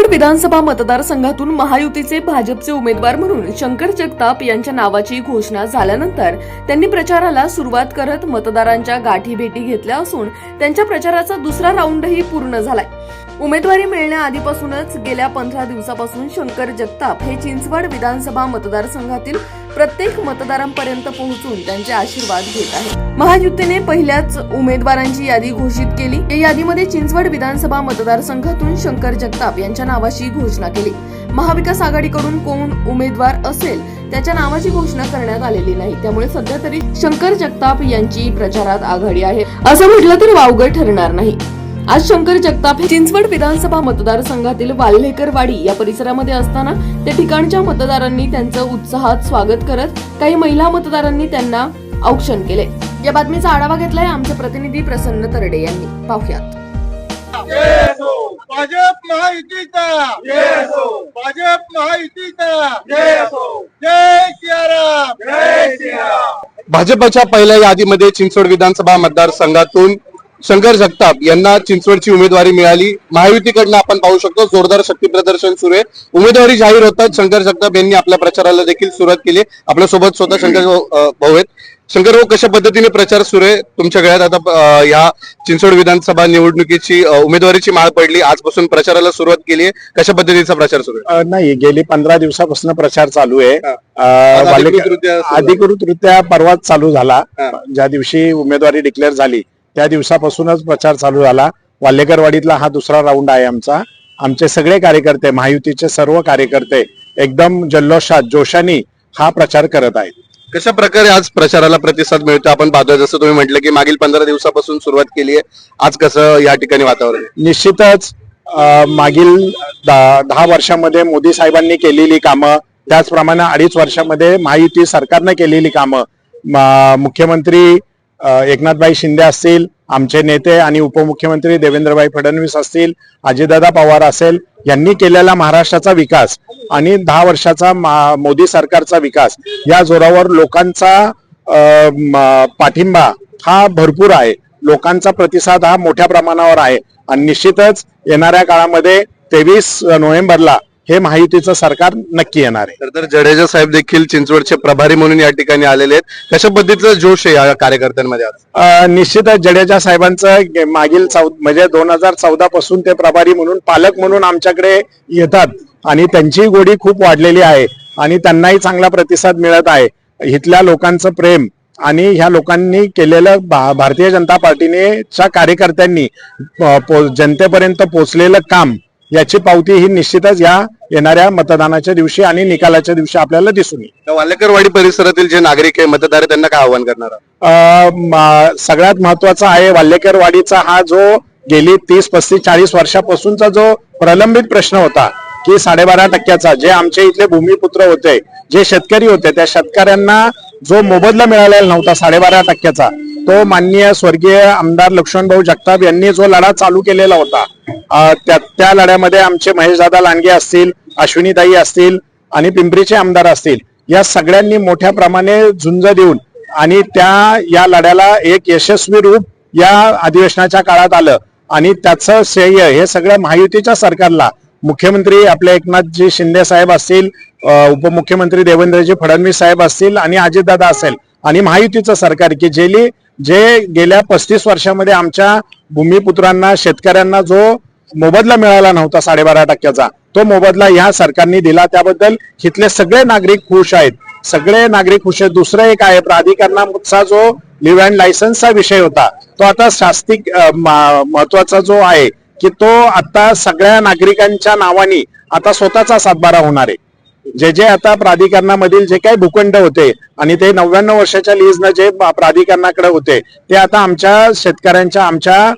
चिंचवड विधानसभा मतदारसंघातून महायुतीचे भाजपचे उमेदवार म्हणून शंकर जगताप यांच्या नावाची घोषणा झाल्यानंतर त्यांनी प्रचाराला सुरुवात करत मतदारांच्या गाठी भेटी घेतल्या असून त्यांच्या प्रचाराचा दुसरा राऊंडही पूर्ण झालाय. उमेदवारी मिळण्याआधीपासूनच गेल्या पंधरा दिवसापासून शंकर जगताप हे चिंचवड विधानसभा मतदारसंघातील प्रत्येक मतदारांपर्यंत पोहोचून त्यांचे आशीर्वाद घेत आहेत. महायुतीने पहिल्याच उमेदवारांची यादी घोषित केली. या यादीमध्ये चिंचवड विधानसभा मतदारसंघातून शंकर जगताप यांच्या नावाची घोषणा केली. महाविकास आघाडीकडून कोण उमेदवार असेल त्याच्या नावाची घोषणा करण्यात आलेली नाही. त्यामुळे सध्या तरी शंकर जगताप यांची प्रचारात आघाडी आहे. असं म्हटलं तर वावगं ठरणार नाही. आज शंकर जगताप हे चिंचवड विधानसभा मतदारसंघातील वाल्हेकरवाडी या परिसरामध्ये असताना त्या ठिकाणच्या मतदारांनी त्यांचं उत्साहात स्वागत करत काही महिला मतदारांनी त्यांना औक्षण केले. या बातमीचा आढावा घेतलाय आमचे प्रतिनिधी प्रसन्न तरडे यांनी. पाहुयात. भाजप महायुतीचा. भाजप महायुतीचा. भाजपच्या पहिल्या यादीमध्ये चिंचवड विधानसभा मतदारसंघातून शंकर जगताप यांना चिंचवडची उमेदवारी मिळाली. महायुतीकडनं आपण पाहू शकतो जोरदार शक्ती प्रदर्शन सुरू आहे. उमेदवारी जाहीर होतात शंकर जगताप यांनी आपल्या प्रचाराला देखील सुरुवात केली. आपल्यासोबत स्वतः शंकर भाऊ आहेत. शंकर भाऊ कशा पद्धतीने प्रचार सुरू आहे तुमच्या गळ्यात? आता या चिंचवड विधानसभा निवडणुकीची उमेदवारीची माळ पडली. आजपासून प्रचाराला सुरुवात केली आहे. कशा पद्धतीचा प्रचार सुरू आहे? नाही गेली पंधरा दिवसापासून प्रचार चालू आहे. अधिकृतरित्या परवाच चालू झाला. ज्या दिवशी उमेदवारी डिक्लेअर झाली त्या दिवसापासूनच प्रचार चालू झाला. वाल्हेकरवाडीतला हा दुसरा राऊंड आहे आमचा. आमचे सगळे कार्यकर्ते महायुतीचे सर्व कार्यकर्ते एकदम जल्लोषात जोशाने हा प्रचार करत आहेत. कशा प्रकारे आज प्रचाराला प्रतिसाद मिळतो? आपण पाहतोय जसं तुम्ही म्हटलं की मागील पंधरा दिवसापासून सुरुवात केली आहे. आज कसं या ठिकाणी वातावरण? निश्चितच मागील दहा वर्षामध्ये मोदी साहेबांनी केलेली कामं त्याचप्रमाणे अडीच वर्षामध्ये महायुती सरकारनं केलेली कामं मुख्यमंत्री एकनाथभाई शिंदे असतील आमचे नेते आणि उपमुख्यमंत्री देवेंद्रभाई फडणवीस असतील अजितदादा पवार असेल यांनी केलेला महाराष्ट्राचा विकास आणि दहा वर्षाचा मा- मोदी सरकारचा विकास या जोरावर लोकांचा पाठिंबा हा भरपूर आहे. लोकांचा प्रतिसाद हा मोठ्या प्रमाणावर आहे. आणि निश्चितच येणाऱ्या काळामध्ये तेवीस नोव्हेंबरला हे महायुतीचं सरकार नक्की येणार आहे. तर जडेजा साहेब देखील चिंचवडचे प्रभारी म्हणून या ठिकाणी आलेले आहेत. कशा पद्धतीचा जोश आहे या कार्यकर्त्यांमध्ये निश्चितच जडेजा साहेबांचं मागील म्हणजे दोन हजार चौदा पासून ते प्रभारी म्हणून पालक म्हणून आमच्याकडे येतात आणि त्यांची गोडी खूप वाढलेली आहे आणि त्यांनाही चांगला प्रतिसाद मिळत आहे. इथल्या लोकांचं प्रेम आणि ह्या लोकांनी केलेलं भारतीय जनता पार्टीने कार्यकर्त्यांनी जनतेपर्यंत पोचलेलं काम याची पावती ही निश्चितच या येणाऱ्या मतदानाच्या दिवशी आणि निकालाच्या दिवशी आपल्याला दिसून येईल वाल्हेकरवाडी परिसरातील जे नागरिक आहे मतदार आहे, त्यांना काय आव्हान करणार आहात? अ, म- सगळ्यात महत्त्वाचा आहे वाल्हेकर वाडीचा हा जो गेली तीस पस्तीस चाळीस वर्षापासूनचा जो प्रलंबित प्रश्न होता की साडेबारा टक्क्याचा जे आमचे इथले भूमिपुत्र होते जे शेतकरी होते त्या शेतकऱ्यांना जो मोबदला मिळालेला नव्हता साडेबारा टक्क्याचा तो माननीय स्वर्गीय आमदार लक्ष्मणभाऊ जगताप यांनी जो लढा चालू केलेला होता त्या त्या लढ्यामध्ये आमचे महेशदादा लांडगे असतील अश्विनीताई असतील आणि पिंपरीचे आमदार असतील या सगळ्यांनी मोठ्या प्रमाणे झुंज देऊन आणि त्या या लढ्याला एक यशस्वी रूप या अधिवेशनाच्या काळात आलं. आणि त्याचं श्रेय हे सगळं महायुतीच्या सरकारला. मुख्यमंत्री आपले एकनाथजी शिंदे साहेब असतील उपमुख्यमंत्री देवेंद्रजी फडणवीस साहेब असतील आणि अजितदादा असेल आणि महायुतीचं सरकार की जेली जे गेल्या पस्तीस वर्षामध्ये आमच्या भूमिपुत्रांना शेतकऱ्यांना जो मोबदला मिळाला नव्हता साडेबारा टक्क्याचा तो मोबदला ह्या सरकारने दिला. त्याबद्दल इथले सगळे नागरिक खुश आहेत. सगळे नागरिक खुश आहेत. दुसरं एक आहे प्राधिकरणाचा जो लिव्ह अँड लायसन्सचा विषय होता तो आता शास्तिक महत्त्वाचा जो आहे की तो आता सगळ्या नागरिकांच्या नावाने आता स्वतःचा सातबारा होणार आहे. जे जे आता प्राधिकरणामधील जे काही भूखंड होते आणि ते नव्याण्णव वर्षाच्या लीजनं जे प्राधिकरणाकडे होते ते आता आमच्या शेतकऱ्यांच्या आमच्या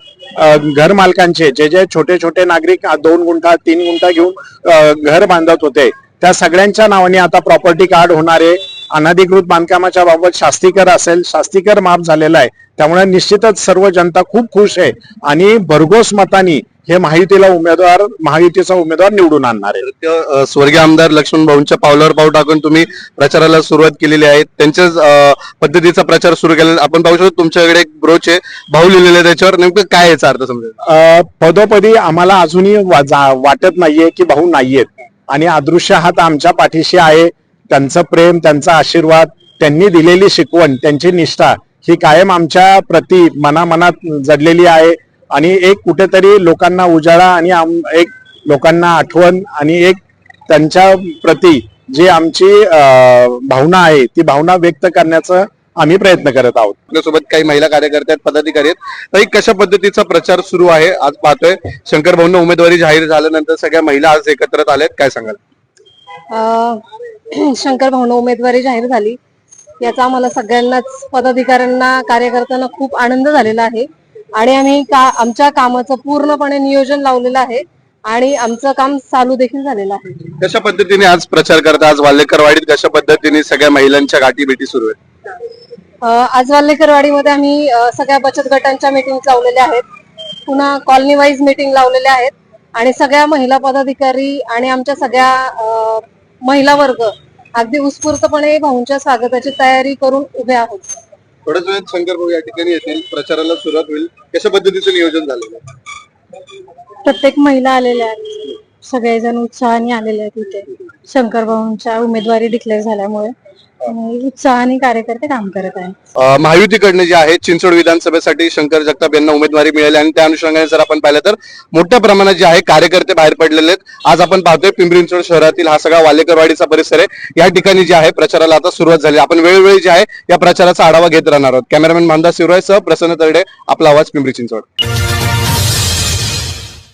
घर मालकांचे जे जे छोटे छोटे नागरिक दोन गुंठा तीन गुंठा घेऊन घर बांधत होते त्या सगळ्यांच्या नावाने आता प्रॉपर्टी कार्ड होणार आहे. अनधिकृत बांधकामाच्या बाबत शास्तीकर असेल शास्तीकर माफ झालेला आहे. त्यामुळे निश्चितच सर्व जनता खूप खुश आहे आणि भरघोस मतानी हे महायुतीला उमेदवार महायुतीचा उमेदवार निवडून आणणार आहे. स्वर्गीय आमदार लक्ष्मण भाऊंच्या पावलावर पाऊल टाकून तुम्ही प्रचाराला सुरुवात केलेली आहे. त्यांच्याच पद्धतीचा प्रचार सुरू केलेला आपण पाहू शकतो तुमच्याकडे एक ब्रोच आहे भाऊ लिहिलेलं आहे त्याच्यावर. नेमकं काय याचा अर्थ समजा पदोपदी आम्हाला अजूनही वाटत नाहीये की भाऊ नाहीयेत. आणि अदृश्य हात आमच्या पाठीशी आहे. त्यांचं प्रेम त्यांचा आशीर्वाद त्यांनी दिलेली शिकवण त्यांची निष्ठा ही कायम आमच्या प्रती मनामनात जडलेली आहे. आणि एक कुठेतरी लोकांना उजाळा आणि एक लोकांना आठवण आणि एक त्यांच्या प्रती जी आमची भावना आहे ती भावना व्यक्त करण्याचा आम्ही प्रयत्न करत आहोत. आपल्यासोबत काही महिला कार्यकर्त्या आहेत पदाधिकारी आहेत. ताई, कशा पद्धतीचा प्रचार सुरू आहे आज पाहतोय. शंकर भाऊंना उमेदवारी जाहीर झाल्यानंतर सगळ्या महिला आज एकत्रित आहेत काय सांगाल? शंकर भाऊन उमेदवारी जाहीर झाली. याचा आम्हाला सगळ्यांनाच पदाधिकाऱ्यांना कार्यकर्त्यांना खूप आनंद झालेला आहे. आणि आम्ही का आमच्या कामाचं पूर्णपणे नियोजन लावलेलं आहे आणि आमचं काम चालू देखील झालेलं आहे. कशा पद्धतीने आज प्रचार करता? आज वाल्लेकरवाडीत कशा पद्धतीने सगळ्या महिलांच्या गाठी भेटी सुरू आहेत? अ, आज वाल्लेकरवाडीमध्ये आम्ही अ, सगळ्या बचत गटांच्या मीटिंग लावलेल्या आहेत. पुन्हा कॉलनी वाईज मीटिंग लावलेल्या आहेत. आणि सगळ्या महिला पदाधिकारी आणि आमच्या सगळ्या महिला वर्ग अगदी उत्स्फूर्तपणे भाऊंच्या स्वागताची तयारी करून उभे आहोत. थोड्याच वेळात शंकर भाऊ या ठिकाणी येतील. प्रचाराला सुरुवात होईल. कशा पद्धतीचं नियोजन झालेलं प्रत्येक महिला आलेल्या आहेत. सगळेजण उत्साहाने आलेले आहेत इथे. शंकर भाऊंच्या उमेदवारी डिक्लेअर झाल्यामुळे. उत्साहाने कार्यकर्ते काम करत आहेत. महायुतीकडनं जे आहे चिंचवड विधानसभेसाठी शंकर जगताप यांना उमेदवारी मिळाली आणि त्या अनुषंगाने जर आपण पाहिलं तर मोठ्या प्रमाणात जे आहे कार्यकर्ते बाहेर पडलेले आहेत. आज आपण पाहतोय पिंपरी चिंचवड शहरातील हा सगळा वालेकरवाडीचा परिसर आहे. या ठिकाणी जे आहे प्रचाराला आता सुरुवात झाली. आपण वेळोवेळी जे आहे या प्रचाराचा आढावा घेत राहणार आहोत. कॅमेरामॅन मानदा शिवराय सह प्रसन्न तरडे आपला आवाज पिंपरी चिंचवड.